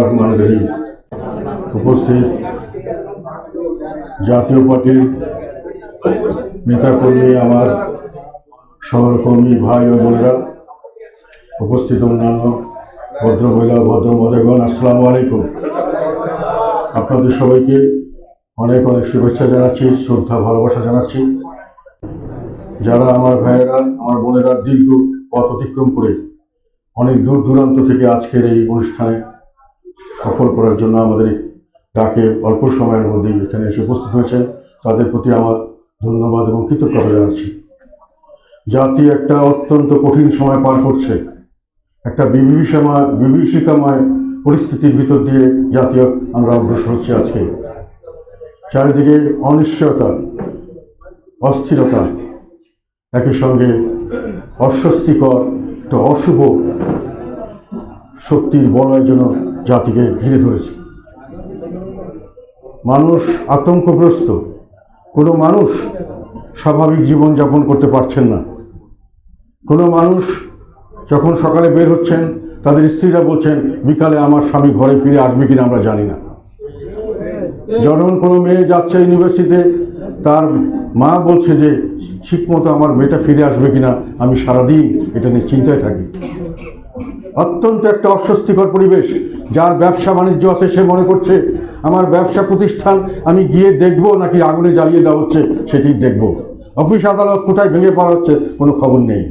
রহমান রহিম। উপস্থিত জাতীয় পার্টির নেতাকর্মী, আমার সহকর্মী ভাই ও বোনেরা, উপস্থিত অন্যান্য ভদ্র মহিলা ভদ্র মহোদয়গণ, আসসালামু আলাইকুম। আপনাদের সবাইকে অনেক অনেক শুভেচ্ছা জানাচ্ছি, শ্রদ্ধা, ভালোবাসা জানাচ্ছি। যারা আমার ভাইয়েরা, আমার বোনেরা দীর্ঘ পথ অতিক্রম করে অনেক দূর দূরান্ত থেকে আজকের এই অনুষ্ঠানে সফল করার জন্য আমাদের ডাকে অল্প সময়ের মধ্যেই এখানে এসে উপস্থিত হয়েছেন। তাদের প্রতি আমার ধন্যবাদ এবং কৃতজ্ঞতা জানাচ্ছি। জাতি একটা অত্যন্ত কঠিন সময় পার করছে। একটা বিভীষিকাময় বিভীষিকাময় পরিস্থিতির ভিতর দিয়ে জাতীয় আমরা অগ্রসর হচ্ছি আজকে। চারিদিকে অনিশ্চয়তা, অস্থিরতা একই সঙ্গে অস্বস্তিকর একটা অশুভ শক্তির বলয়ের জন্য জাতিকে ঘিরে ধরেছে। মানুষ আতঙ্কগ্রস্ত। কোনো মানুষ স্বাভাবিক জীবনযাপন করতে পারছেন না। কোনো মানুষ যখন সকালে বের হচ্ছেন, তাদের স্ত্রীরা বলছেন, বিকালে আমার স্বামী ঘরে ফিরে আসবে কিনা আমরা জানি না। যখন কোনো মেয়ে যাচ্ছে ইউনিভার্সিটিতে তার মা বলছে যে, ঠিকমতো আমার মেয়েটা ফিরে আসবে কিনা আমি সারাদিন এটা নিয়ে চিন্তায় থাকি। অত্যন্ত একটা অস্বস্তিকর পরিবেশ। যার ব্যবসা বাণিজ্য আছে, সে মনে করছে, আমার ব্যবসা প্রতিষ্ঠান আমি গিয়ে দেখব নাকি আগুনে জ্বালিয়ে দেওয়া হচ্ছে সেটি দেখব। অফিস আদালত কোথায় ভেঙে পড়া হচ্ছে, কোনো খবর নেই।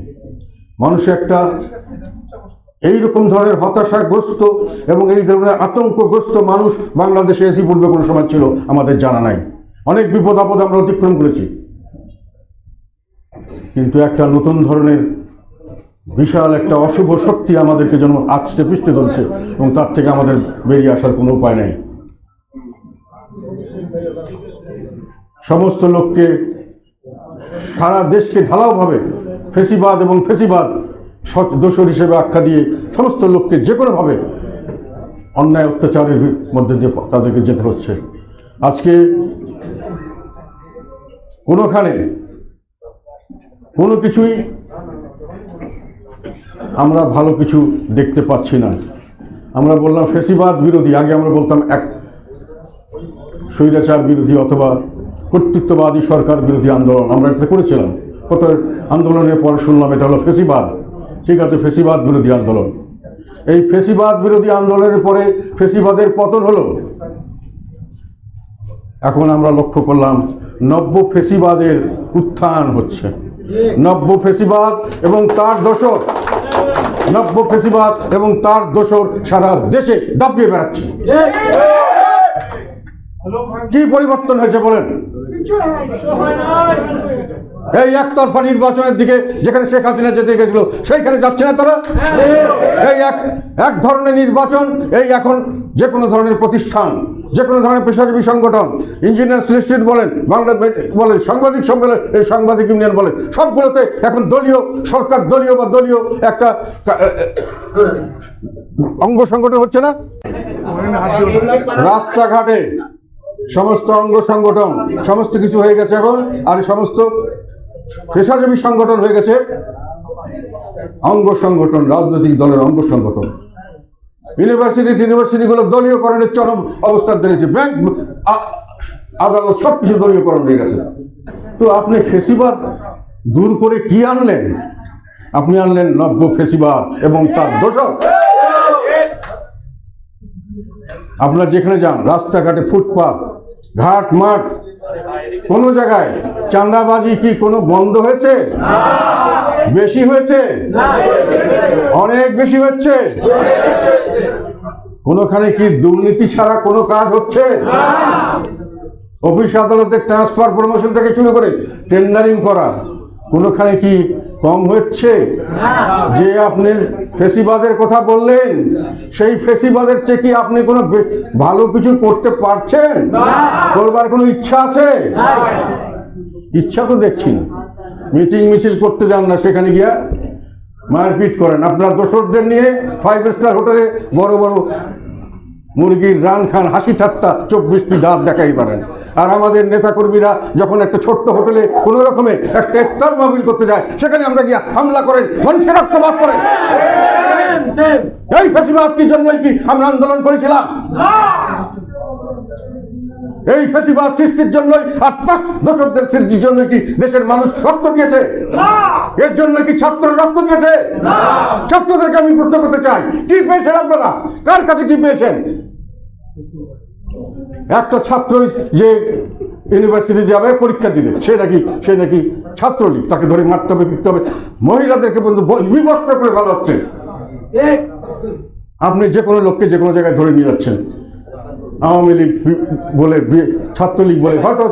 মানুষ একটা এই রকম ধরনের হতাশাগ্রস্ত এবং এই ধরনের আতঙ্কগ্রস্ত মানুষ বাংলাদেশে ইতিপূর্বে কোনো সময় ছিল, আমাদের জানা নাই। অনেক বিপদ আপদ আমরা অতিক্রম করেছি। কিন্তু একটা নতুন ধরনের বিশাল একটা অশুভ শক্তি আমাদেরকে যেন আছতে পিষ্টে ধরছে এবং তার থেকে আমাদের বেরিয়ে আসার কোনো উপায় নেই। সমস্ত লোককে সারা দেশকে ঢালাওভাবে ফেসিবাদ এবং ফেসিবাদ দোষর হিসেবে আখ্যা দিয়ে সমস্ত লোককে যে কোনোভাবে অন্যায় অত্যাচারের মধ্যে দিয়ে তাদেরকে যেতে হচ্ছে। আজকে কোনোখানে কোনো কিছুই আমরা ভালো কিছু দেখতে পাচ্ছি না। আমরা বললাম ফেসিবাদ বিরোধী, আগে আমরা বলতাম এক স্বৈরাচার বিরোধী অথবা কর্তৃত্ববাদী সরকার বিরোধী আন্দোলন, আমরা এটা করেছিলাম। কত আন্দোলনের পর শুনলাম এটা হলো ফেসিবাদ। ঠিক আছে, ফেসিবাদ বিরোধী আন্দোলন। এই ফেসিবাদ বিরোধী আন্দোলনের পরে ফেসিবাদের পতন হলো। এখন আমরা লক্ষ্য করলাম নব্য ফেসিবাদের উত্থান হচ্ছে। নব্য ফেসিবাদ এবং তার দোষর, নব্য ফেসিবাদ এবং তার দোষর সারা দেশে দাপিয়ে বেড়াচ্ছে। কি পরিবর্তন হয়েছে বলেন? এই একতরফা নির্বাচনের দিকে যেখানে শেখ হাসিনা যেতে গেছিল, সেইখানে যাচ্ছে না তারা? এই এক এক ধরনের নির্বাচন, এই এখন যে কোনো ধরনের প্রতিষ্ঠান যে কোনো ধরনের পেশাজীবী সংগঠন, ইঞ্জিনিয়ার ইনস্টিটিউট বলেন বাংলা বলেন, সাংবাদিক সম্মেলন, এই সাংবাদিক ইউনিয়ন বলেন, সবগুলোতে এখন দলীয়, সরকার দলীয় বা দলীয় একটা অঙ্গ সংগঠন হচ্ছে না? রাস্তাঘাটে সমস্ত অঙ্গ সংগঠন, সমস্ত কিছু হয়ে গেছে এখন, আর সমস্ত পেশাজীবী সংগঠন হয়ে গেছে। অঙ্গ সংগঠন, রাজনৈতিক দলের অঙ্গ সংগঠন। ইউনিভার্সিটি ইউনিভার্সিটিগুলো দলীয়করণের চরম অবস্থান ধরেছে ব্যাংক আদালত সব কিছু দলীয়করণ হয়ে গেছে। তো আপনি ফেসিবাদ দূর করে কি আনলেন? আপনি আনলেন নব্য ফেসিবাদ এবং তার দোষক আপনার যেখানে যান, রাস্তাঘাটে ফুটপাত, ঘাট মাঠ কোনো জায়গায় চাঁদাবাজি কি কোনো বন্ধ হয়েছে? বেশি হয়েছে? অনেক বেশি হচ্ছে? কোনোখানে কি দুর্নীতি ছাড়া কোনো কাজ হচ্ছে? অফিস আদালতে ট্রান্সফার প্রমোশন থেকে শুরু করে টেন্ডারিং করা, কোনোখানে কি কম হচ্ছে? যে আপনি ফেসিবাদের কথা বললেন, সেই ফেসিবাদের চেয়ে কি আপনি কোনো ভালো কিছু করতে পারছেন? করবার কোনো ইচ্ছা আছে? ইচ্ছা তো দেখছি না। মিটিং মিছিল করতে যান না সেখানে গিয়া মারপিট করেন। আপনার দোসরদের নিয়ে ফাইভ স্টার হোটেলে বড় বড় মুরগির রান খান হাসি ঠাট্টা চব্বিশটি দাঁত দেখাই পারেন। আর আমাদের নেতাকর্মীরা যখন একটা ছোট্ট হোটেলে কোনো রকমে একটা ইফতার করতে যায় সেখানে আমরা গিয়ে হামলা করেন মানুষের রক্তপাত করেন। এই ফেসিবাদ কি জন্যই কি আমরা আন্দোলন করেছিলাম? এই ফেসিবাদ সৃষ্টির জন্যই আর তার দোষকদের সৃষ্টির জন্য কি দেশের মানুষ রক্ত দিয়েছে? এর জন্য কি ছাত্র রক্ত দিয়েছে? ছাত্রদেরকে আমি প্রশ্ন করতে চাই কি পেয়েছেন আপনারা? কার কাছে কি পেয়েছেন? একটা ছাত্র যে ইউনিভার্সিটি যাবে পরীক্ষা দিতে সে নাকি সে নাকি ছাত্রলীগ তাকে ধরে মারতে হবে পিটতে হবে। মহিলাদেরকে পর্যন্ত বিবস্ত্র করে ভালো হচ্ছে। আপনি যে কোনো লোককে যে কোনো জায়গায় ধরে নিয়ে যাচ্ছেন। আওয়ামী লীগ বলে ছাত্রলীগ বলে, হয়তো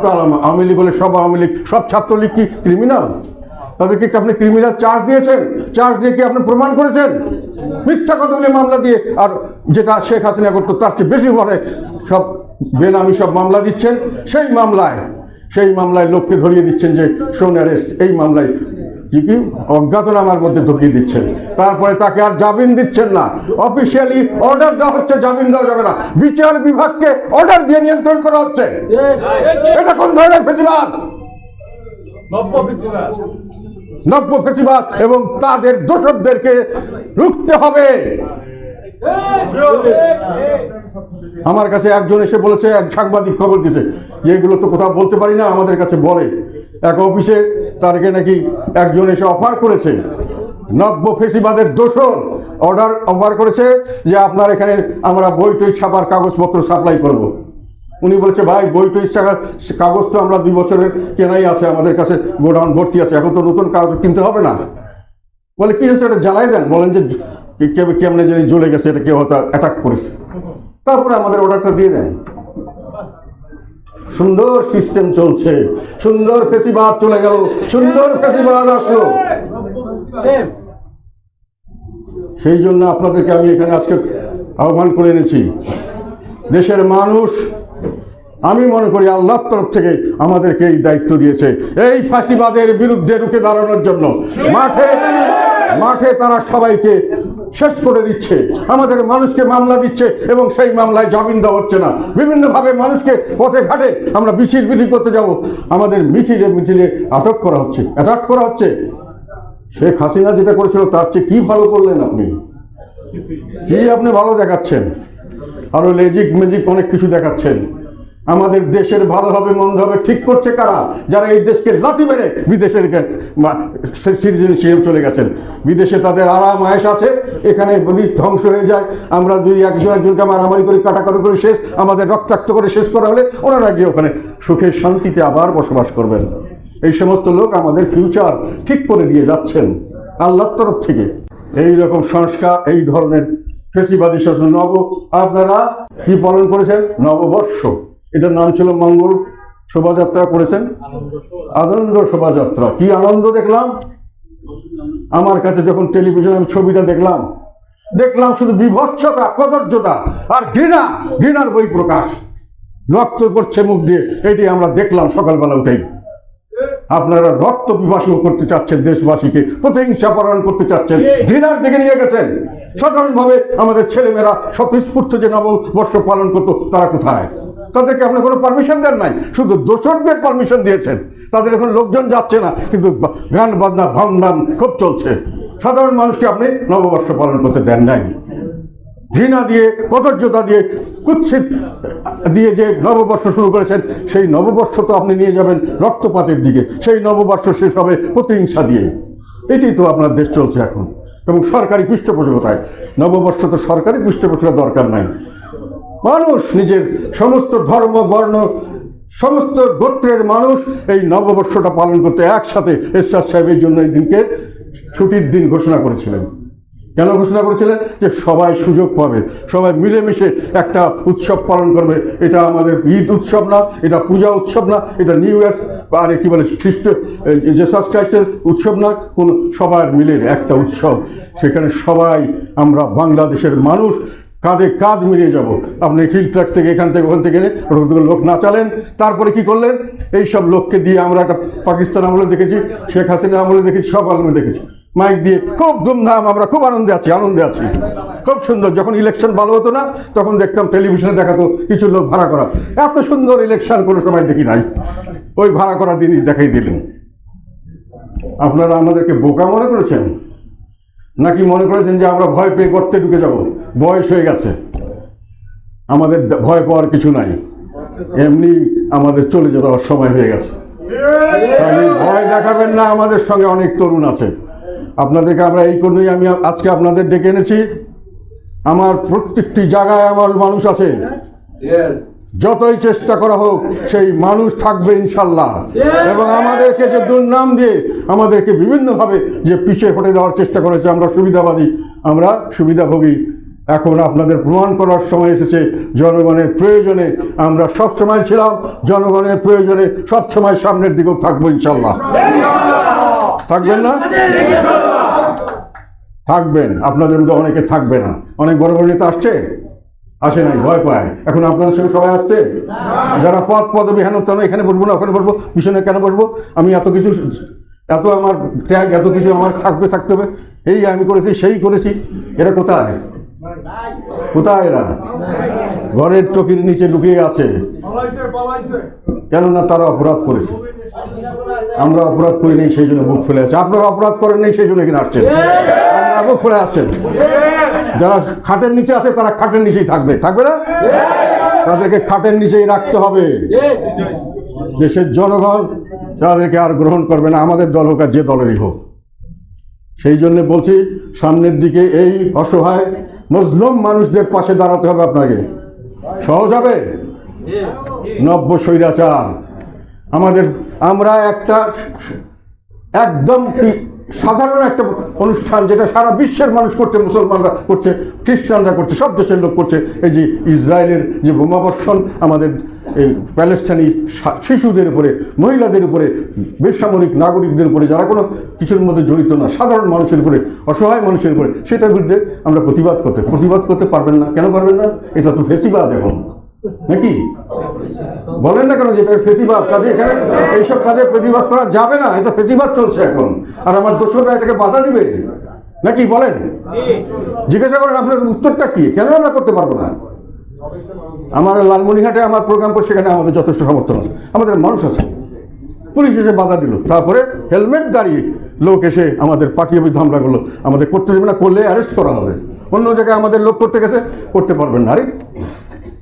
আওয়ামী লীগ বলে সব আওয়ামী লীগ, সব ছাত্রলীগ কি ক্রিমিনাল তাদেরকে কি আপনি ক্রিমিনাল চার্জ দিয়েছেন? চার্জ দিয়ে কি আপনি প্রমাণ করেছেন? মিথ্যা কতগুলি মামলা দিয়ে, আর যেটা শেখ হাসিনা করতো, তার চেয়ে বেশি বড় সব বেনামি সব মামলা দিচ্ছেন। সেই মামলায় সেই মামলায় লোককে ধরিয়ে দিচ্ছেন যে শোন অ্যারেস্ট এই মামলায় কি কি? অজ্ঞাতনামার মধ্যে ঢুকিয়ে দিচ্ছেন। তারপরে তাকে আর জামিন দিচ্ছেন না। অফিসিয়ালি অর্ডার দেওয়া হচ্ছে জামিন দেওয়া যাবে না। বিচার বিভাগকে অর্ডার দিয়ে নিয়ন্ত্রণ করা হচ্ছে। এটা কোন ধরনের ফেসিবাদ? নব্য ফেসিবাদ। এবং তাদের দোষকদেরকে রুখতে হবে। আমার কাছে একজন এসে বলেছে এক সাংবাদিক খবর দিছে যে এগুলো তো কোথাও বলতে পারি না আমাদের কাছে বলে। এক অফিসে তারকে নাকি একজন এসে অফার করেছে। নব্য ফেসিবাদের দোষর অর্ডার অফার করেছে যে আপনার এখানে আমরা বই টই ছাপার কাগজপত্র সাপ্লাই করব। উনি বলেছে, ভাই, বই টই ছাপার কাগজ তো আমরা দুই বছরের কেনাই আছে, আমাদের কাছে গোডাউন ভর্তি আছে, এখন তো নতুন কাগজ কিনতে হবে না। বলে, কি হচ্ছে এটা জ্বালাই দেন। বলেন যে কেমনে জানি জ্বলে গেছে, এটা কেউ হয়তো অ্যাটাক করেছে। তারপরে আমাদের অর্ডারটা দিয়ে দেন। সুন্দর সিস্টেম চলছে। সুন্দর ফেসিবাদ চলে গেল। সুন্দর ফেসিবাদ আসলো। সেই জন্য আপনাদেরকে আমি এখানে আজকে আহ্বান করে এনেছি। দেশের মানুষ আমি মনে করি আল্লাহর তরফ থেকে আমাদেরকে এই দায়িত্ব দিয়েছে। এই ফাঁসিবাদের বিরুদ্ধে রুখে দাঁড়ানোর জন্য। মাঠে মাঠে তারা সবাইকে শেষ করে দিচ্ছে। আমাদের মানুষকে মামলা দিচ্ছে এবং সেই মামলায় জামিন দেওয়া হচ্ছে না। বিভিন্নভাবে মানুষকে পথে ঘাটে আমরা মিছিল মিছিল করতে যাব। আমাদের মিছিলে মিছিলে আটক করা হচ্ছে। অ্যাটাক করা হচ্ছে। শেখ হাসিনা যেটা করেছিল, তার চেয়ে কী ভালো করলেন আপনি? কি আপনি ভালো দেখাচ্ছেন? আরও লেজিক মেজিক অনেক কিছু দেখাচ্ছেন। আমাদের দেশের ভালো হবে, মন্দ হবে, ঠিক করছে কারা? যারা এই দেশকে লাথি মেরে বিদেশের সিটিজেনশিপ চলে গেছেন। বিদেশে তাদের আরাম আয়েস আছে, এখানে যদি ধ্বংস হয়ে যায়, আমরা যদি একজন, একজনকে মারামারি করি, কাটাকাটি করে, শেষ, আমাদের রক্তাক্ত করে শেষ করা হলে ওনারা গিয়ে ওখানে সুখে শান্তিতে আবার বসবাস করবেন। এই সমস্ত লোক আমাদের ফিউচার ঠিক করে দিয়ে যাচ্ছেন, আল্লাহর তরফ থেকে। এই রকম সংস্কার, এই ধরনের ফেসিবাদী শাসন নব আপনারা কি পালন করেছেন? নববর্ষ। এটার নাম ছিল মঙ্গল শোভাযাত্রা করেছেন। আনন্দ শোভাযাত্রা। কি আনন্দ দেখলাম? আমার কাছে যখন টেলিভিশনে আমি ছবিটা দেখলাম দেখলাম শুধু বিভৎসতা কদর্যতা আর ঘৃণা ঘৃণার বই প্রকাশ রক্ত করছে মুখ দিয়ে এটি আমরা দেখলাম সকালবেলা উঠেই। আপনারা রক্ত পিপাসু করতে চাচ্ছেন দেশবাসীকে প্রতিহিংসা পরায়ণ করতে চাচ্ছেন ঘৃণার দিকে নিয়ে গেছেন। সাধারণভাবে আমাদের ছেলেমেয়েরা স্বতঃস্ফূর্ত যে নববর্ষ পালন করতো তারা কোথায়? তাদেরকে আপনি কোনো পারমিশন দেন নাই। শুধু দোসরদের পারমিশন দিয়েছেন। তাদের এখন লোকজন যাচ্ছে না, কিন্তু গান, বাজনা ধমধাম খুব চলছে। সাধারণ মানুষকে আপনি নববর্ষ পালন করতে দেন নাই। ঘৃণা দিয়ে, কদর্যতা দিয়ে, কুৎসিত দিয়ে যে নববর্ষ শুরু করেছেন, সেই নববর্ষ তো আপনি নিয়ে যাবেন রক্তপাতের দিকে। সেই নববর্ষ শেষ হবে প্রতিহিংসা দিয়ে। এটি তো আপনার দেশ চলছে এখন। এবং সরকারি পৃষ্ঠপোষকতায়। নববর্ষ তো সরকারি পৃষ্ঠপোষকতা দরকার নাই। মানুষ, নিজের সমস্ত ধর্ম, বর্ণ, সমস্ত গোত্রের মানুষ এই নববর্ষটা পালন করতে একসাথে এরশাদ সাহেবের জন্য এই দিনকে ছুটির দিন ঘোষণা করেছিলেন। কেন ঘোষণা করেছিলেন? যে সবাই সুযোগ পাবে, সবাই মিলেমিশে একটা উৎসব পালন করবে। এটা আমাদের ঈদ উৎসব না, এটা পূজা উৎসব না, এটা নিউ ইয়ার, আর কি বলে, খ্রিস্ট জেসাস ক্রাইস্টের উৎসব না, কোনো সবার মিলে একটা উৎসব। সেখানে সবাই, আমরা বাংলাদেশের মানুষ কাঁধে কাঁধ মিলিয়ে যাব। আপনি হিল ট্রাক থেকে এখান থেকে ওখান থেকে লোক না চালেন তারপরে কি করলেন? এই সব লোককে দিয়ে আমরা একটা পাকিস্তান আমলে দেখেছি, শেখ হাসিনা আমলে দেখেছি, সব আমলে দেখেছি। মাইক দিয়ে খুব ধুমধাম, আমরা খুব আনন্দে আছি আনন্দে আছি। খুব সুন্দর, যখন ইলেকশন ভালো হতো না, তখন দেখতাম টেলিভিশনে দেখাতো কিছু লোক ভাড়া করা। এত সুন্দর ইলেকশন কোনো সময় দেখি নাই। ওই ভাড়া করা জিনিস দেখাই দিলেন। আপনারা আমাদেরকে বোকা মনে করেছেন? নাকি মনে করেছেন যে আমরা ভয় পেয়ে গর্তে ঢুকে যাব? বয়স হয়ে গেছে। আমাদের ভয় পাওয়ার কিছু নাই। এমনি আমাদের চলে যাওয়ার সময় হয়ে গেছে। তাহলে ভয় দেখাবেন না, আমাদের সঙ্গে অনেক তরুণ আছে। আপনাদেরকে আমরা এই জন্যই আমি আজকে আপনাদের ডেকে এনেছি। আমার প্রত্যেকটি জায়গায় আমার মানুষ আছে। যতই চেষ্টা করা হোক, সেই মানুষ থাকবে ইনশাল্লাহ। এবং আমাদেরকে যে দুর্নাম দিয়ে আমাদেরকে বিভিন্নভাবে যে পিছিয়ে হটে দেওয়ার চেষ্টা করেছে, আমরা সুবিধাবাদী, আমরা সুবিধাভোগী। এখন আপনাদের প্রমাণ করার সময় এসেছে, জনগণের প্রয়োজনে আমরা সব সময় ছিলাম, জনগণের প্রয়োজনে সব সময় সামনের দিকেও থাকব ইনশাল্লাহ। থাকবেন না? থাকবেন। আপনাদের মধ্যে অনেকে থাকবে না। অনেক বড় বড় নেতা আসছে? আসে নাই, ভয় পায়। এখন আপনাদের সঙ্গে সবাই আসছে? যারা পদ পদবি, হেন তেন, এখানে বসবো না, ওখানে বসবো পিছনে কেন বসবো? আমি এত কিছু, এত আমার ত্যাগ, এত কিছু আমার থাকবে, থাকতে হবে। এই আমি করেছি, সেই করেছি। এরা কোথায়? কোথায় এরা? ঘরের চকির নিচে লুকিয়ে আছে। কেননা তারা অপরাধ করেছে। আমরা অপরাধ করি নেই, সেই জন্য বুক ফেলে আছে। আপনারা অপরাধ করেন নেই, সেই জন্য এখানে আসছেন। আপনারা বুক ফেলে আসছেন যারা খাটের নিচে আছে, তারা খাটের নিচেই থাকবে। থাকবে না? তাদেরকে খাটের নিচেই রাখতে হবে। দেশের জনগণ তাদেরকে আর গ্রহণ করবে না। আমাদের দল হোক আর যে দলেরই হোক। সেই জন্য বলছি, সামনের দিকে এই অসহায় মজলুম মানুষদের পাশে দাঁড়াতে হবে আপনাকে। সহজ হবে? নব্য স্বৈরাচার। আমাদের, আমরা একটা একদম সাধারণ একটা অনুষ্ঠান যেটা সারা বিশ্বের মানুষ করছে, মুসলমানরা করছে, খ্রিস্টানরা করছে, সব দেশের লোক করছে। এই যে ইসরায়েলের যে বোমাবর্ষণ আমাদের এই প্যালেস্টাইনি সা- শিশুদের উপরে, মহিলাদের উপরে, বেসামরিক নাগরিকদের উপরে, যারা কোনো কিছুর মধ্যে জড়িত না, সাধারণ মানুষের উপরে, অসহায় মানুষের উপরে, সেটার বিরুদ্ধে আমরা প্রতিবাদ করতে প্রতিবাদ করতে পারবেন না। কেন পারবেন না? এটা তো ফেসিবাদ এখন। নাকি? বলেন না কেন যে এটা ফেসিবাদ কাজে? এখানে এইসব কাজে প্রতিবাদ করা যাবে না, এটা ফেসিবাদ চলছে এখন। আর আমার দোসররা এটাকে বাধা দিবে? নাকি বলেন? জিজ্ঞাসা করেন, আপনার উত্তরটা কি? কেন আমরা করতে পারব না? আমার লালমনিহাটে আমার প্রোগ্রাম করে সেখানে আমাদের যথেষ্ট সমর্থন আছে। আমাদের মানুষ আছে। পুলিশ এসে বাধা দিল। তারপরে হেলমেট দাঁড়িয়ে লোক এসে আমাদের পার্টি অফিস হামলা করল আমাদের করতে দেবে না, করলে অ্যারেস্ট করা হবে। অন্য জায়গায় আমাদের লোক করতে গেছে, করতে পারবেন না। আরে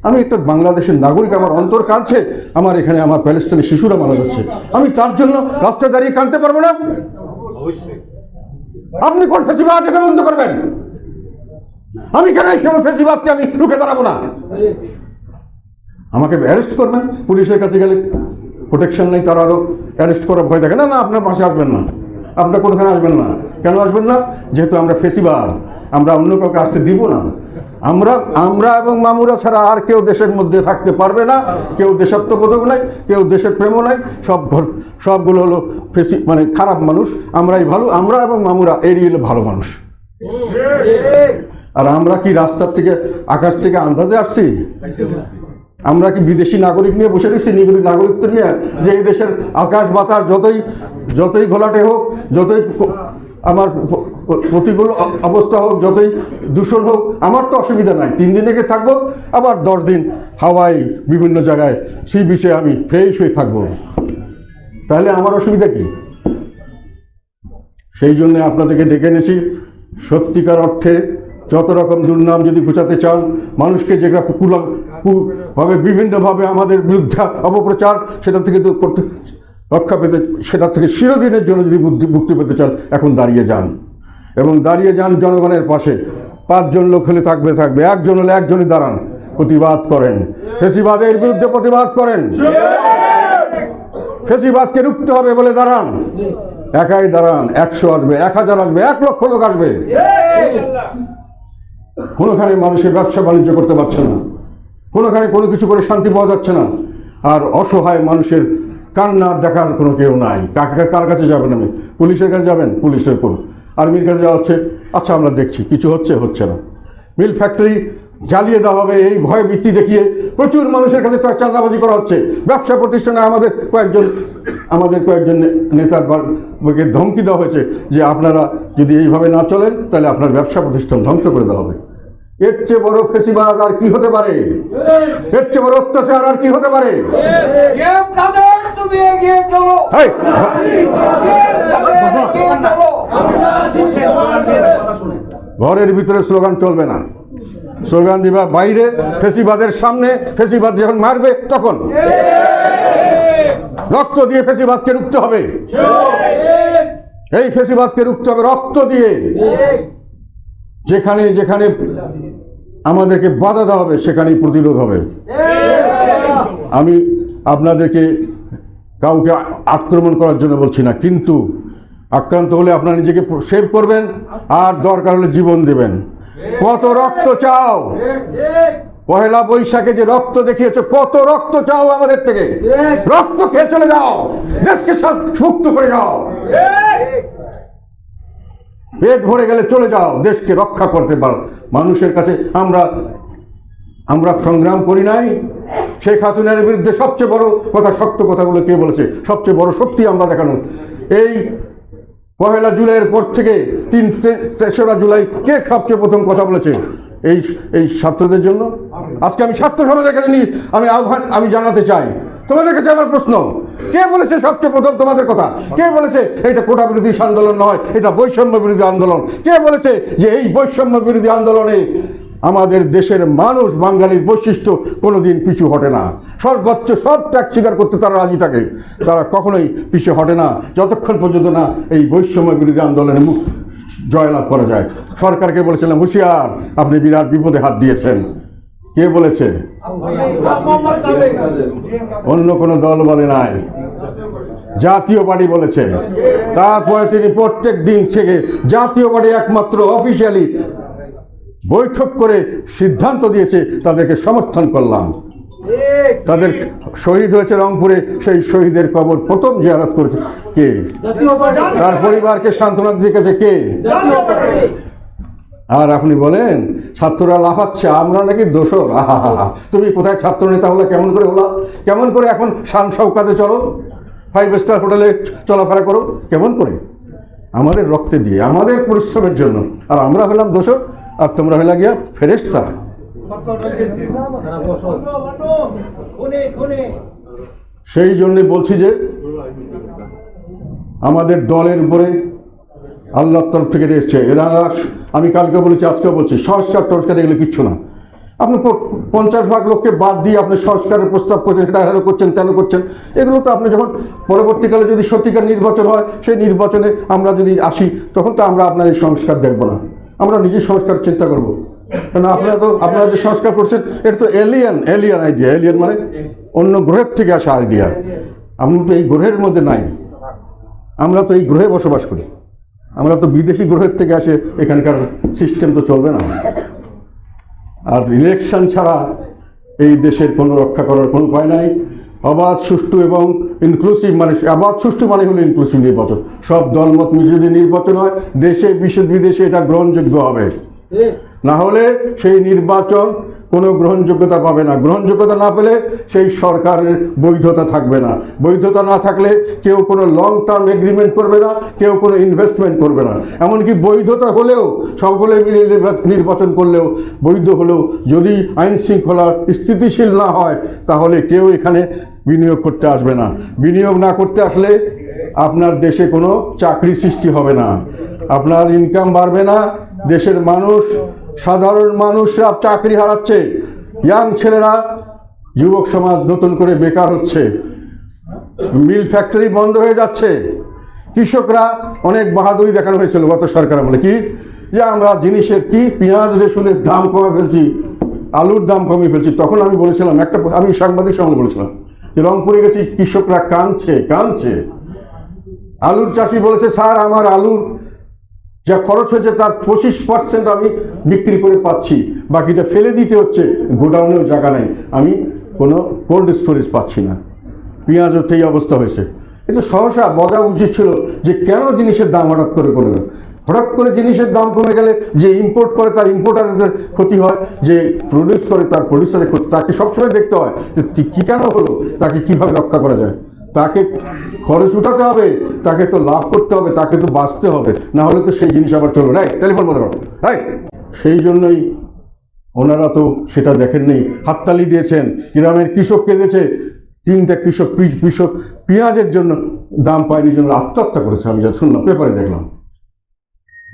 আমি একটা বাংলাদেশের নাগরিক আমার অন্তর কাঁদছে আমার এখানে আমার প্যালেস্টাইনের শিশুরা মারা যাচ্ছে। আমি তার জন্য রাস্তায় দাঁড়িয়ে কাঁদতে পারব না? আপনি কোন ফেসিবাদ এটা বন্ধ করবেন? আমি কেন এই সময় ফেসিবাদকে আমি রুখে দাঁড়াবো না? আমাকে অ্যারেস্ট করবেন পুলিশের কাছে গেলে। প্রোটেকশন নেই তারা আরও অ্যারেস্ট করার ভয় থাকে না না আপনার পাশে আসবেন না। আপনার কোনোখানে আসবেন না। কেন আসবেন না? যেহেতু আমরা ফেসিবাদ আমরা অন্য কাউকে আসতে দিব না। আমরা আমরা এবং মামুরা ছাড়া আর কেউ দেশের মধ্যে থাকতে পারবে না, কেউ দেশাত্মবোধক নাই, কেউ দেশের প্রেমও নাই, সব ঘর, সবগুলো হলো ফেসি মানে খারাপ মানুষ, আমরাই ভালো, আমরা এবং মামুরা এরই হলো ভালো মানুষ। আর আমরা কি রাস্তার থেকে, আকাশ থেকে আন্দাজে আসছি? আমরা কি বিদেশি নাগরিক নিয়ে বসে রয়েছি নিগরিক নাগরিকত্ব নিয়ে? যে এই দেশের আকাশ বাতাস যতই যতই ঘোলাটে হোক, যতই আমার প্রতিকূল অবস্থা হোক, যতই দূষণ হোক, আমার তো অসুবিধা নাই। তিন দিন থেকে থাকব, আবার দশ দিন হাওয়াই বিভিন্ন জায়গায় সি বিচে আমি ফ্রেশ হয়ে থাকব। তাহলে আমার অসুবিধা কি? সেই জন্য আপনাদেরকে ডেকে এনেছি। সত্যিকার অর্থে যত রকম দুর্নাম যদি ঘুচাতে চান, মানুষকে যেটা কুলা ভাবে বিভিন্নভাবে আমাদের বিরুদ্ধে অপপ্রচার, সেটা থেকে তো করতে রক্ষা পেতে, সেটা থেকে চিরদিনের জন্য যদি মুক্তি মুক্তি পেতে চান, এখন দাঁড়িয়ে যান। এবং দাঁড়িয়ে যান জনগণের পাশে। পাঁচজন লোক হলে থাকবে থাকবে। একজন হলে একজনই দাঁড়ান। প্রতিবাদ করেন। ফেসিবাদের বিরুদ্ধে প্রতিবাদ করেন। ফেসিবাদকে রুখতে হবে বলে দাঁড়ান। একাই দাঁড়ান। একশো আসবে, এক হাজার আসবে, এক লক্ষ লোক আসবে। কোনোখানে মানুষের ব্যবসা বাণিজ্য করতে পারছে না। কোনোখানে কোনো কিছু করে শান্তি পাওয়া যাচ্ছে না। আর অসহায় মানুষের কার না দেখার কোনো কেউ নাই কাকে কার কাছে যাবেন আমি পুলিশের কাছে যাবেন পুলিশের কোন আর্মির কাছে যাওয়া হচ্ছে আচ্ছা আমরা দেখছি কিছু হচ্ছে হচ্ছে না মিল ফ্যাক্টরি জ্বালিয়ে দেওয়া হবে এই ভয় বৃত্তি দেখিয়ে প্রচুর মানুষের কাছে চাঁদাবাজি করা হচ্ছে ব্যবসা প্রতিষ্ঠানে আমাদের কয়েকজন আমাদের কয়েকজন নেতার ধমকি দেওয়া হয়েছে যে আপনারা যদি এইভাবে না চলেন তাহলে আপনার ব্যবসা প্রতিষ্ঠান ধ্বংস করে দেওয়া হবে এর চেয়ে বড় ফেসিবাদ আর কি হতে পারে এর চেয়ে বড় অত্যাচার আর কি হতে পারে তুমি এগিয়ে চলো। ঘরের ভিতরে স্লোগান চলবে না। স্লোগান দিবা বাইরে ফেসিবাদের সামনে ফেসিবাদ যখন মারবে তখন। রক্ত দিয়ে ফেসিবাদকে রুখতে হবে। এই ফেসিবাদকে রুখতে হবে রক্ত দিয়ে। যেখানে যেখানে আমাদেরকে বাধা দেওয়া হবে সেখানেই প্রতিরোধ হবে। আমি আপনাদেরকে কাউকে আক্রমণ করার জন্য বলছি না, কিন্তু আক্রান্ত হলে আপনারা নিজেকে সেভ করবেন আর দরকার হলে জীবন দেবেন। কত রক্ত চাও? পহেলা বৈশাখে যে রক্ত দেখিয়েছে, কত রক্ত চাও আমাদের থেকে? রক্ত খেয়ে চলে যাও, দেশকে মুক্ত করে যাও পেট ভরে গেলে চলে যাও, দেশকে রক্ষা করতে পারো। মানুষের কাছে আমরা আমরা সংগ্রাম করি নাই শেখ হাসিনার বিরুদ্ধে সবচেয়ে বড় কথা, শক্ত কথাগুলো কে বলেছে? সবচেয়ে বড় শক্তি আমরা দেখানো। এই পহেলা জুলাইয়ের পর থেকে তিন তেসরা জুলাই কে সবচেয়ে প্রথম কথা বলেছে? এই এই ছাত্রদের জন্য? আজকে আমি ছাত্র সমাজের কাছে নিয়ে আমি আহ্বান, আমি জানাতে চাই। তোমাদের কাছে আমার প্রশ্ন, কে বলেছে সবচেয়ে প্রথম তোমাদের কথা? কে বলেছে এটা কোটা বিরোধী আন্দোলন নয়, এটা বৈষম্য বিরোধী আন্দোলন? কে বলেছে যে এই বৈষম্য বিরোধী আন্দোলনে আমাদের দেশের মানুষ বাঙালির বৈশিষ্ট্য কোনোদিন পিছু হটে না। সর্বোচ্চ সব ত্যাগ স্বীকার করতে তারা রাজি থাকে। তারা কখনোই পিছু হটে না। যতক্ষণ পর্যন্ত না এই বৈষম্য বিরোধী আন্দোলনে মুখ জয়লাভ করা যায়। সরকারকে বলেছিলাম, হুঁশিয়ার, আপনি বিরাট বিপদে হাত দিয়েছেন। কে বলেছে? অন্য কোনো দল বলে নাই। জাতীয় পার্টি বলেছে। তারপরে তিনি প্রত্যেক দিন থেকে জাতীয় পার্টি একমাত্র অফিসিয়ালি বৈঠক করে সিদ্ধান্ত দিয়েছে তাদেরকে সমর্থন করলাম। তাদের শহীদ হয়েছে রংপুরে সেই শহীদের কবর প্রথম জিয়ারত করেছে। কে? তার পরিবারকে সান্ত্বনা দিয়েছে কে? আর আপনি বলেন ছাত্ররা লাফাচ্ছে আমরা নাকি দোষর? আহা তুমি কোথায় ছাত্র নেতা হলে কেমন করে হলা? কেমন করে এখন শান সৌকাতে চলো? ফাইভ স্টার হোটেলে চলাফেরা করো? কেমন করে? আমাদের রক্তে দিয়ে আমাদের পরিশ্রমের জন্য। আর আমরা হলাম দোষর? আর তোমরা হইলা গিয়া ফেরেস্তা সেই জন্যে বলছি যে, আমাদের দলের উপরে আল্লাহর তরফ থেকে এসছে। এরা আমি কালকে বলেছি, আজকেও বলছি, সংস্কার টংস্কার এগুলো কিচ্ছু না। আপনি পঞ্চাশ ভাগ লোককে বাদ দিয়ে আপনি সংস্কারের প্রস্তাব করছেন এটা হেন করছেন, তেন করছেন। এগুলো তো আপনি যখন পরবর্তীকালে যদি সত্যিকার নির্বাচন হয়, সেই নির্বাচনে আমরা যদি আসি, তখন তো আমরা আপনার এই সংস্কার দেখব না। আমরা নিজের সংস্কার চিন্তা করব। কেন আপনারা তো, আপনারা যে সংস্কার করছেন, এটা তো এলিয়ান এলিয়ান আইডিয়া এলিয়ান মানে অন্য গ্রহের থেকে আসা আইডিয়া আমরা তো এই গ্রহের মধ্যে নাই। আমরা তো এই গ্রহে বসবাস করি। আমরা তো বিদেশি গ্রহের থেকে আসে, এখানকার সিস্টেম তো চলবে না। আর ইলেকশন ছাড়া এই দেশের কোনো রক্ষা করার কোনো উপায় নাই। অবাধ সুষ্ঠু এবং ইনক্লুসিভ মানে অবাধ সুষ্ঠু মানে হলো ইনক্লুসিভ নির্বাচন। সব দলমত মিলে যদি নির্বাচন হয় দেশে বিশেষ বিদেশে এটা গ্রহণযোগ্য হবে। না হলে সেই নির্বাচন কোনো গ্রহণযোগ্যতা পাবে না। গ্রহণযোগ্যতা না পেলে সেই সরকারের বৈধতা থাকবে না। বৈধতা না থাকলে কেউ কোনো লং টার্ম এগ্রিমেন্ট করবে না, কেউ কোনো ইনভেস্টমেন্ট করবে না। এমনকি বৈধতা হলেও সকলে মিলে নির্বাচন করলেও, বৈধ হলেও যদি আইন শৃঙ্খলা স্থিতিশীল না হয়, তাহলে কেউ এখানে বিনিয়োগ করতে আসবে না। বিনিয়োগ না করতে আসলে আপনার দেশে কোনো চাকরি সৃষ্টি হবে না। আপনার ইনকাম বাড়বে না, দেশের মানুষ সাধারণ মানুষরা চাকরি হারাচ্ছে। ইয়াং ছেলেরা, যুবক সমাজ নতুন করে বেকার হচ্ছে। মিল ফ্যাক্টরি বন্ধ হয়ে যাচ্ছে। কৃষকরা অনেক বাহাদুরি দেখানো হয়েছিল গত সরকার আমলে। কি? যে আমরা জিনিসের কি? পেঁয়াজ, রসুনের দাম কমে ফেলছি, আলুর দাম কমিয়ে ফেলছি। তখন আমি বলেছিলাম, একটা আমি সাংবাদিক সঙ্গে বলেছিলাম যে রংপুরে গেছি, কৃষকরা কাঁদছে কাঁদছে। আলুর চাষি বলেছে, স্যার, আমার আলুর যা খরচ হয়েছে তার পঁচিশ পার্সেন্ট আমি বিক্রি করে পাচ্ছি। বাকিটা ফেলে দিতে হচ্ছে, গোডাউনেও জায়গা নেই। আমি কোনো কোল্ড স্টোরেজ পাচ্ছি না। পেঁয়াজও সেই অবস্থা হয়েছে। এটা সহসা বজা উচিত ছিল যে কেন জিনিসের দাম হঠাৎ করে করবে হঠাৎ করে জিনিসের দাম কমে গেলে যে ইম্পোর্ট করে তার ইম্পোর্টারদের ক্ষতি হয়, যে প্রডিউস করে তার প্রডিউসারের ক্ষতি, তাকে সবসময় দেখতে হয় যে কী কেন হলো, তাকে কীভাবে রক্ষা করা যায়? তাকে খরচ উঠাতে হবে, তাকে তো লাভ করতে হবে, তাকে তো বাঁচতে হবে। না হলে তো সেই জিনিস আবার চলবে রাইট টেলিফোন বন্ধ করো। রাইট সেই জন্যই ওনারা তো সেটা দেখেননি। হাততালি দিয়েছেন। গ্রামের কৃষক কেঁদেছে। তিনটা কৃষক কৃষক পেঁয়াজের জন্য দাম পায়নি, জন্য আত্মহত্যা করেছে। আমি যা শুনলাম, পেপারে দেখলাম।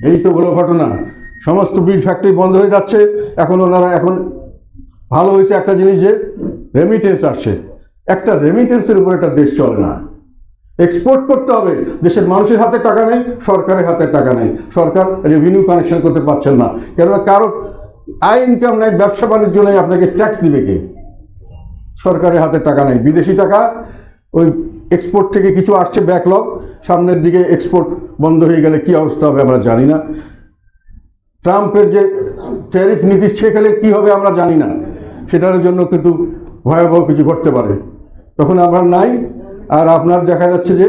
এই তো হলো ঘটনা। সমস্ত বিল ফ্যাক্টরি বন্ধ হয়ে যাচ্ছে। এখন ওনারা, এখন ভালো হয়েছে একটা জিনিস যে রেমিটেন্স আসছে। একটা রেমিটেন্সের উপর একটা দেশ চলে না। এক্সপোর্ট করতে হবে। দেশের মানুষের হাতে টাকা নেই, সরকারের হাতে টাকা নেই। সরকার রেভিনিউ কানেকশন করতে পারছেন না। কেননা কারও আয় ইনকাম নাই, ব্যবসা বাণিজ্য নেই, আপনাকে ট্যাক্স দিবে কে? সরকারের হাতে টাকা নেই। বিদেশি টাকা, ওই এক্সপোর্ট থেকে কিছু আসছে ব্যাকলগ সামনের দিকে এক্সপোর্ট বন্ধ হয়ে গেলে কি অবস্থা হবে আমরা জানি না। ট্রাম্পের যে ট্যারিফ নীতি শেখালে কি হবে আমরা জানি না। সেটার জন্য কিন্তু ভয়াবহ কিছু ঘটতে পারে। তখন আমরা নাই। আর আপনার দেখা যাচ্ছে যে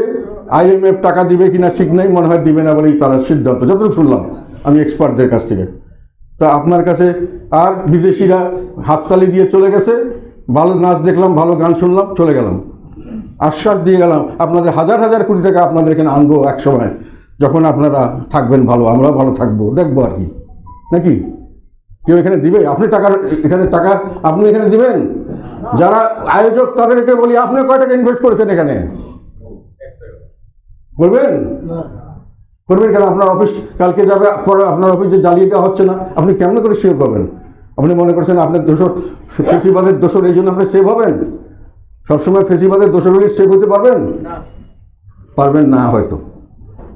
আইএমএফ টাকা দিবে কিনা ঠিক নাই, মনে হয় দিবে না বলেই তারা সিদ্ধান্ত। যতটুকু শুনলাম আমি এক্সপার্টদের কাছ থেকে। তা আপনার কাছে আর বিদেশিরা হাততালি দিয়ে চলে গেছে, ভালো নাচ দেখলাম, ভালো গান শুনলাম, চলে গেলাম। আশ্বাস দিয়ে গেলাম, আপনাদের হাজার হাজার কোটি টাকা আপনাদের এখানে আনব এক সময় যখন আপনারা থাকবেন ভালো, আমরাও ভালো থাকব, দেখব আর কি। নাকি? কেউ এখানে দিবে? আপনি টাকার এখানে টাকা আপনি এখানে দিবেন? যারা আয়োজক তাদেরকে বলি, আপনি কয় টাকা ইনভেস্ট করেছেন এখানে? বলবেন? করবেন কেন? আপনার অফিস কালকে যাবে, পরে আপনার অফিসে জ্বালিয়ে দেওয়া হচ্ছে না, আপনি কেমন করে সেভ করবেন আপনি মনে করছেন আপনার দোষর ফেসিবাদের দোষর এই জন্য আপনি সেভ হবেন? সবসময় ফেসিবাদের দোষর হলে সেভ হতে পারবেন? পারবেন না হয়তো।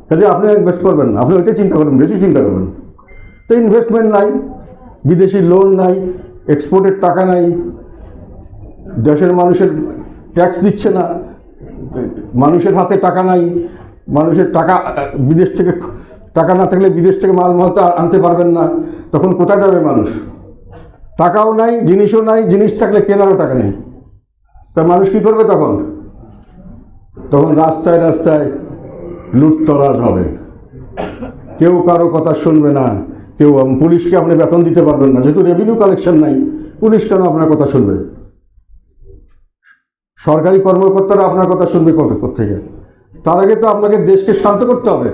কাজে আপনি ইনভেস্ট করবেন আপনি ওইটাই চিন্তা করবেন, বেশি চিন্তা করবেন। তো ইনভেস্টমেন্ট নাই। বিদেশি লোন নাই এক্সপোর্টের টাকা নাই, দেশের মানুষের ট্যাক্স দিচ্ছে না, মানুষের হাতে টাকা নাই, মানুষের টাকা, বিদেশ থেকে টাকা না থাকলে বিদেশ থেকে মাল মালটা আনতে পারবেন না, তখন কোথায় যাবে মানুষ? টাকাও নাই, জিনিসও নাই, জিনিস থাকলে কেনারও টাকা নেই। তা মানুষ কি করবে তখন? তখন রাস্তায় রাস্তায় লুটতরাজ হবে। কেউ কারও কথা শুনবে না। কেউ পুলিশকে আপনি বেতন দিতে পারবেন না, যেহেতু রেভিনিউ কালেকশন নাই। পুলিশ কেন আপনার কথা শুনবে? সরকারি কর্মকর্তারা আপনার কথা শুনবে থেকে তার আগে তো আপনাকে দেশকে শান্ত করতে হবে।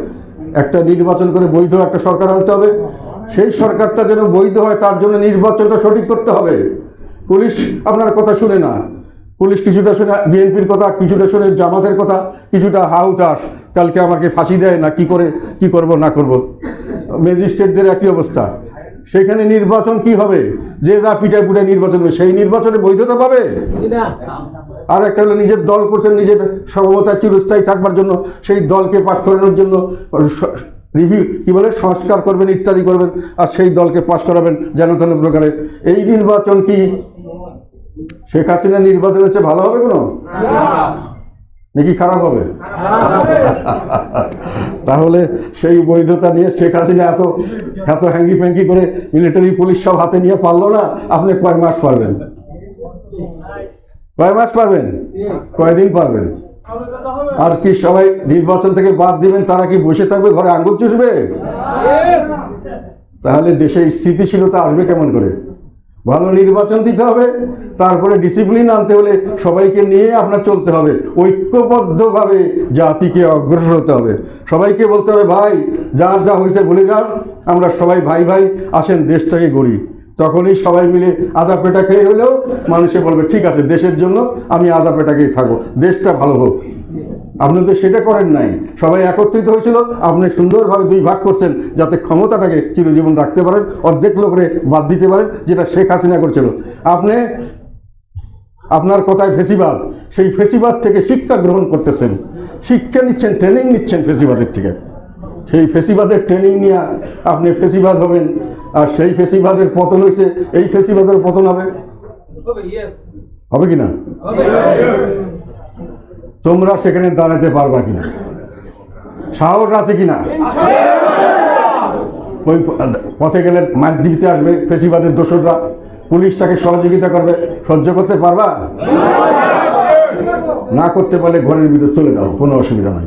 একটা নির্বাচন করে বৈধ একটা সরকার আনতে হবে। সেই সরকারটা যেন বৈধ হয়, তার জন্য নির্বাচনটা সঠিক করতে হবে। পুলিশ আপনার কথা শুনে না। পুলিশ কিছুটা শুনে, বিএনপির কথা, কিছুটা শুনে জামাতের কথা, কিছুটা হাউতাস কালকে আমাকে ফাঁসি দেয় না কি করে কি করব না করব? ম্যাজিস্ট্রেটদের একই অবস্থা। সেখানে নির্বাচন কি হবে? যে যা পিটায় পুটায় নির্বাচন হবে সেই নির্বাচনে বৈধতা পাবে? আর একটা হলো নিজের দল করছেন নিজের সমমতায় চিরস্থায়ী থাকবার জন্য সেই দলকে পাশ করানোর জন্য রিভিউ কি বলে সংস্কার করবেন ইত্যাদি করবেন আর সেই দলকে পাশ করাবেন যেন তেন প্রকারে। এই নির্বাচন কি? শেখ হাসিনা নির্বাচন হচ্ছে ভালো হবে কোনো? নাকি খারাপ হবে? তাহলে সেই বৈধতা নিয়ে শেখ হাসিনা এত এত হ্যাঙ্গি ফ্যাঙ্গি করে মিলিটারি পুলিশ সব হাতে নিয়ে পারল না, আপনি কয় মাস পারবেন? কয় মাস পারবেন? কয়দিন পারবেন? আর কি সবাই নির্বাচন থেকে বাদ দিবেন, তারা কি বসে থাকবে, ঘরে আঙ্গুল চুষবে? তাহলে দেশে স্থিতিশীলতা আসবে কেমন করে? ভালো নির্বাচন দিতে হবে, তারপরে ডিসিপ্লিন আনতে হলে সবাইকে নিয়ে আপনার চলতে হবে। ঐক্যবদ্ধভাবে জাতিকে অগ্রসর হতে হবে। সবাইকে বলতে হবে, ভাই, যার যা হয়েছে বলে যান, আমরা সবাই ভাই ভাই আসেন, দেশটাকে গড়ি। তখনই সবাই মিলে আদা পেটা খেয়ে হলেও মানুষে বলবে, ঠিক আছে, দেশের জন্য আমি আদা পেটাকেই থাকব, দেশটা ভালো হোক। আপনি তো সেটা করেন নাই। সবাই একত্রিত হয়েছিল আপনি সুন্দরভাবে দুই ভাগ করছেন যাতে ক্ষমতাটাকে চিরজীবন রাখতে পারেন অর্ধেক লোকরে বাদ দিতে পারেন যেটা শেখ হাসিনা করছিল। আপনি আপনার কথায় ফেসিবাদ সেই ফেসিবাদ থেকে শিক্ষা গ্রহণ করতেছেন। শিক্ষা নিচ্ছেন ট্রেনিং নিচ্ছেন ফেসিবাদের থেকে। সেই ফেসিবাদের ট্রেনিং নিয়ে আপনি ফেসিবাদ হবেন আর সেই ফেসিবাদের পতন হয়েছে এই ফেসিবাদের পতন হবে। হবে কি না? তোমরা সেখানে দাঁড়াতে পারবা কিনা? সাহস আছে কিনা? ওই পথে গেলে মাঠ দিতে আসবে, ফেসিবাদের দোসররা। পুলিশ তাকে সহযোগিতা করবে। সহ্য করতে পারবা? না করতে পারলে ঘরের ভিতর চলে যাও, কোনো অসুবিধা নাই।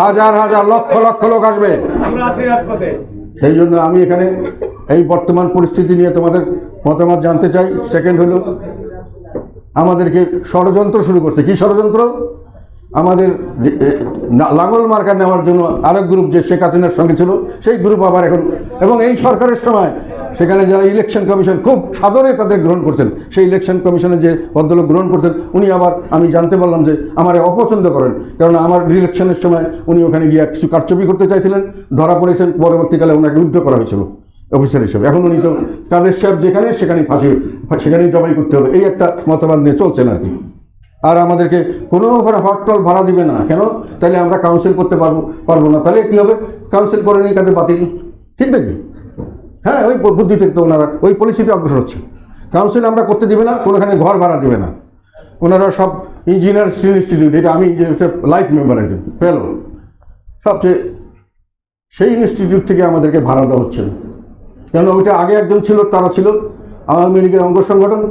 হাজার হাজার লক্ষ লক্ষ লোক আসবে। সেই জন্য আমি এখানে এই বর্তমান পরিস্থিতি নিয়ে তোমাদের মতামত জানতে চাই। সেকেন্ড হলো আমাদেরকে ষড়যন্ত্র শুরু করছে। কি ষড়যন্ত্র? আমাদের লাঙল মার্কা নেওয়ার জন্য আরেক গ্রুপ যে শেখ হাসিনার সঙ্গে ছিল, সেই গ্রুপ আবার এখন, এবং এই সরকারের সময় সেখানে যারা ইলেকশন কমিশন খুব সাদরে তাদের গ্রহণ করছেন, সেই ইলেকশন কমিশনের যে ভদ্রলোক গ্রহণ করছেন, উনি আবার আমি জানতে পারলাম যে আমার অপছন্দ করেন কারণ আমার ইলেকশনের সময় উনি ওখানে গিয়ে কিছু কারচুপি করতে চাইছিলেন, ধরা পড়েছেন, পরবর্তীকালে ওনাকে উদ্ধ করা হয়েছিল। অফিসার হিসেবে। এখন উনি তো কাদের সাহেব যেখানে সেখানে ফাঁসি, সেখানেই জবাই করতে হবে। এই একটা মতবাদ নিয়ে চলছেন আর কি? আর আমাদেরকে কোনো ভাড়া হটটল ভাড়া দিবে না। কেন? তাহলে আমরা কাউন্সিল করতে পারব পারব না। তাহলে কী হবে? কাউন্সিল করে নিয়ে কাজে বাতিল? ঠিক দেখবি? হ্যাঁ ওই বুদ্ধি থেকে তো ওনারা, ওই পলিসিতে অগ্রসর হচ্ছে। কাউন্সিল আমরা করতে দিবে না, কোনোখানে ঘর ভাড়া দেবে না। ওনারা সব ইঞ্জিনিয়ার ইনস্টিটিউট এটা আমি লাইফ মেম্বার একজন ফেলো সবচেয়ে সেই ইনস্টিটিউট থেকে আমাদেরকে ভাড়া দেওয়া হচ্ছে না। কেন ওইটা আগে একজন ছিল, তারা ছিল আওয়ামী লীগের অঙ্গ সংগঠন।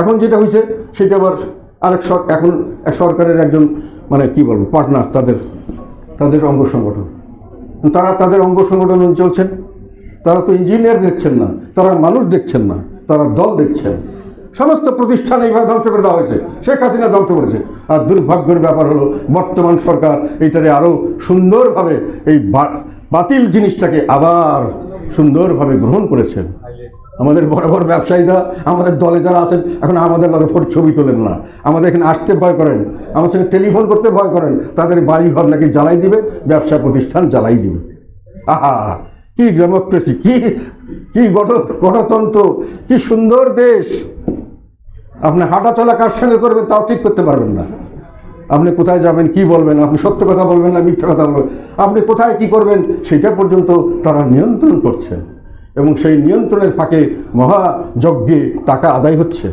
এখন যেটা হয়েছে সেটা আবার আরেক এখন এক সরকারের একজন মানে কি বলব পার্টনার তাদের তাদের অঙ্গ সংগঠন। তারা তাদের অঙ্গ সংগঠন চলছেন। তারা তো ইঞ্জিনিয়ার দেখছেন না, তারা মানুষ দেখছেন না, তারা দল দেখছেন। সমস্ত প্রতিষ্ঠান এইভাবে ধ্বংস করে দেওয়া হয়েছে। শেখ হাসিনা ধ্বংস করেছে। আর দুর্ভাগ্যের ব্যাপার হলো, বর্তমান সরকার এইটারে আরও সুন্দরভাবে এই বাতিল জিনিসটাকে আবার সুন্দরভাবে গ্রহণ করেছেন। আমাদের বড় বড় ব্যবসায়ীরা, আমাদের দলে যারা আছেন, এখন আমাদের লগে ফোর ছবি তোলেন না। আমাদের এখানে আসতে ভয় করেন, আমার সঙ্গে টেলিফোন করতে ভয় করেন, তাদের বাড়ি ঘর নাকি জ্বালাই দিবে, ব্যবসা প্রতিষ্ঠান জ্বালাই দিবে। আহা, কি ডেমোক্রেসি কি কি গণ, গণতন্ত্র, কি সুন্দর দেশ। আপনি হাঁটা চলা কার সঙ্গে করবেন তাও ঠিক করতে পারবেন না। আপনি কোথায় যাবেন, কি বলবেন, আপনি সত্য কথা বলবেন না মিথ্যা কথা বলবেন? আপনি কোথায় কি করবেন সেটা পর্যন্ত তারা নিয়ন্ত্রণ করছেন এবং সেই নিয়ন্ত্রণের ফাঁকে মহাযজ্ঞে টাকা আদায় হচ্ছে।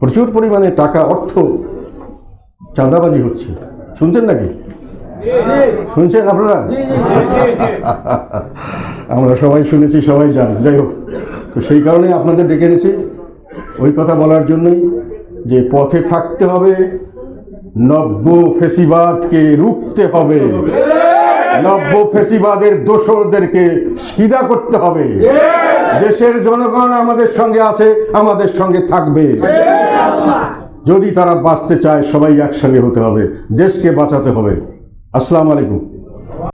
প্রচুর পরিমাণে টাকা অর্থ চাঁদাবাজি হচ্ছে। শুনছেন নাকি? শুনছেন আপনারা? আমরা সবাই শুনেছি, সবাই জানি। যাই হোক, তো সেই কারণে আপনাদের ডেকে এনেছি। ওই কথা বলার জন্যই যে পথে থাকতে হবে নব্য ফেসিবাদকে রুখতে হবে। নব্য ফেসিবাদের দোসরদেরকে সিধা করতে হবে। দেশের জনগণ আমাদের সঙ্গে আছে, আমাদের সঙ্গে থাকবে। যদি তারা বাঁচতে চায়, সবাই একসঙ্গে হতে হবে। দেশকে বাঁচাতে হবে। আসসালাম আলাইকুম।